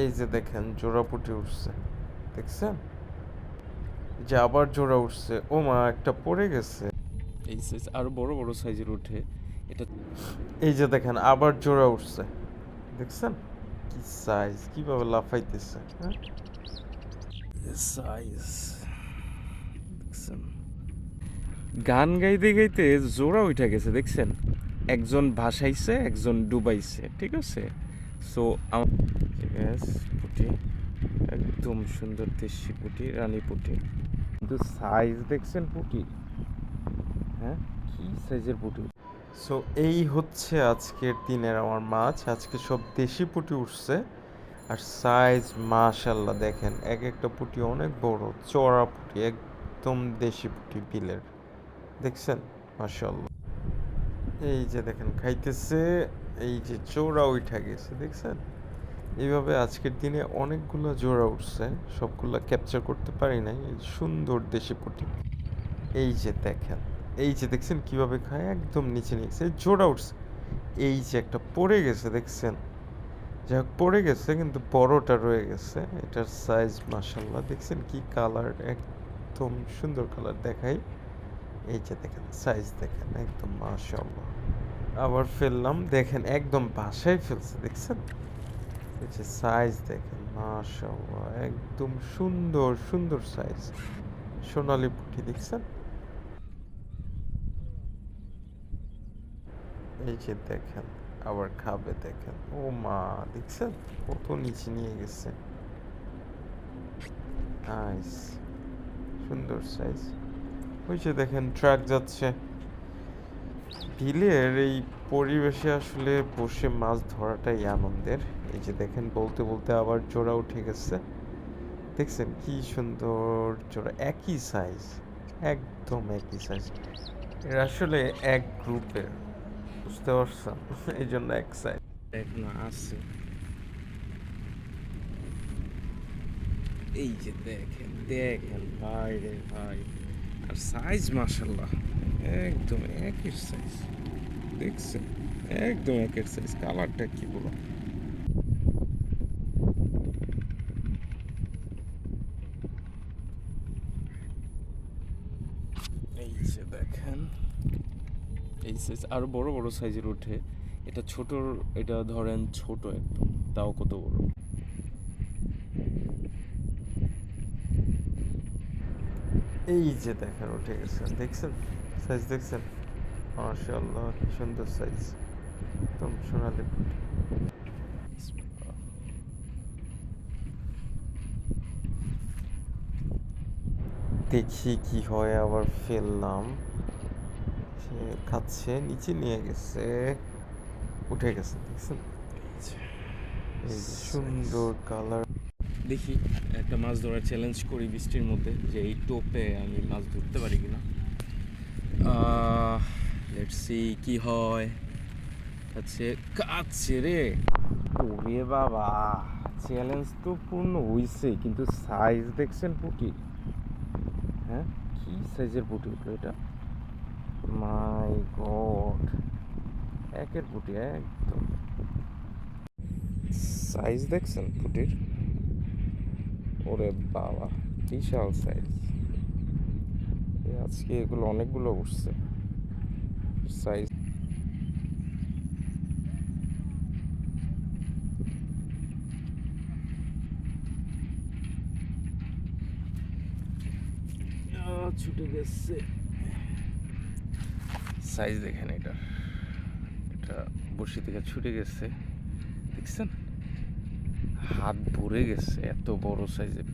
এই যে দেখেন জোড়া পুটি উঠছে দেখছেন? যে আবার জোড়া উঠছে ও মা একটা পড়ে গেছে। এই সাইজ আরও বড় বড় সাইজের উঠে এটা এই যে দেখেন আবার জোড়া উঠছে দেখছেন? কি সাইজ কীভাবে লাফাইতেছে হ্যাঁ? সাইজ দেখছেন? গান গাইতে গাইতে জোড়া উঠে গেছে দেখছেন? একজন ভাসাইছে একজন ডুবাইছে ঠিক আছে? সো পুটি, একদম সুন্দর দেশি পুটি, রানী পুটি। কিন্তু সাইজ দেখছেন পুটি? হ্যাঁ কি সাইজের পুটি? সো এই হচ্ছে আজকের দিনের আমার মাছ। আজকে সব দেশি পুঁটি উঠছে। আর সাইজ মাশাল্লাহ দেখেন, এক একটা পুঁটি অনেক বড় চড়া পুঁটি, একদম দেশি পুঁটি, বিলের। দেখছেন? মাশাল্লাহ এই যে দেখেন, খাইতেছে এই যে চোরা উঠা গেছে, দেখছেন? এইভাবে আজকের দিনে অনেকগুলো জোড়া উঠছে, সবগুলো ক্যাপচার করতে পারি নাই সুন্দর দেশি পুঁটি। এই যে দেখেন, এই যে দেখছেন কীভাবে খায়? একদম নিচে নিয়েছে জোড়া উঠছে। এই যে একটা পড়ে গেছে, দেখছেন? যাই হোক, পড়ে গেছে, কিন্তু বড়টা রয়ে গেছে, এটার সাইজ মাসাল্লাহ দেখছেন কি কালার একদম সুন্দর কালার দেখাই। এই যে দেখেন সাইজ দেখেন, একদম মাশাল্লাহ আবার ফেললাম। দেখেন, একদম বাসায় ফেলছে, দেখছেন? যে সাইজ দেখেন মাশাল্লাহ একদম সুন্দর সুন্দর সাইজ সোনালি পুঁটি দেখছেন? এই যে দেখেন, আবার খাবে দেখেন। ও মা, দেখছেন? কত নিচে নিয়ে গেছে। সুন্দর সাইজ ওই যে দেখেন ট্রাক যাচ্ছে। বিলের এই পরিবেশে আসলে বসে মাছ ধরাটাই আনন্দের। এই যে দেখেন, বলতে বলতে আবার জোড়া উঠে গেছে। দেখছেন কি সুন্দর জোড়া, একই সাইজ একদম একই সাইজ এরা আসলে এক গ্রুপের, বুঝতে পারছেন? এই জন্য এক সাইজ এক না, আছে। এই যে দেখেন দেখেন, ভাই রে ভাই। আর সাইজ মাশাল্লাহ একদম একের সাইজ দেখছেন? একদম একের সাইজ কালারটা কি বলো এই যে দেখেন, এই সাইজ আরও বড় বড় সাইজের ওঠে এটা ছোট এটা ধরেন ছোট একদম, তাও কত বড়? এই যে দেখেন, উঠে গেছে। দেখছেন? সাইজ দেখছেন? মাশাআল্লাহ কি সুন্দর সাইজ একদম সোনালি পুঁটি। দেখি কি হয় আবার ফেললাম। সে খাচ্ছে নিচে নিয়ে গেছে। উঠে গেছে দেখছেন? সুন্দর কালার দেখি একটা মাছ ধরার চ্যালেঞ্জ করি বৃষ্টির মধ্যে যে এই টোপে আমি মাছ ধরতে পারি কিনা। লেটস সি কি হয়? কাছে কাছে রে। ওরে বাবা চ্যালেঞ্জ তো পূর্ণ হইছে, কিন্তু সাইজ দেখছেন পুটি। হ্যাঁ? কি সাইজের পুটি উঠল এটা? মাই গড একের পুটি, একদম। সাইজ দেখছেন পুটির? ওরে বাবা, বিশাল সাইজ আজকে এগুলো অনেকগুলো উঠছে সাইজ ছুটে গেছে। সাইজ দেখেন এটা। এটা বসি থেকে ছুটে গেছে। দেখছেন? হাত ভরে গেছে এত বড় সাইজের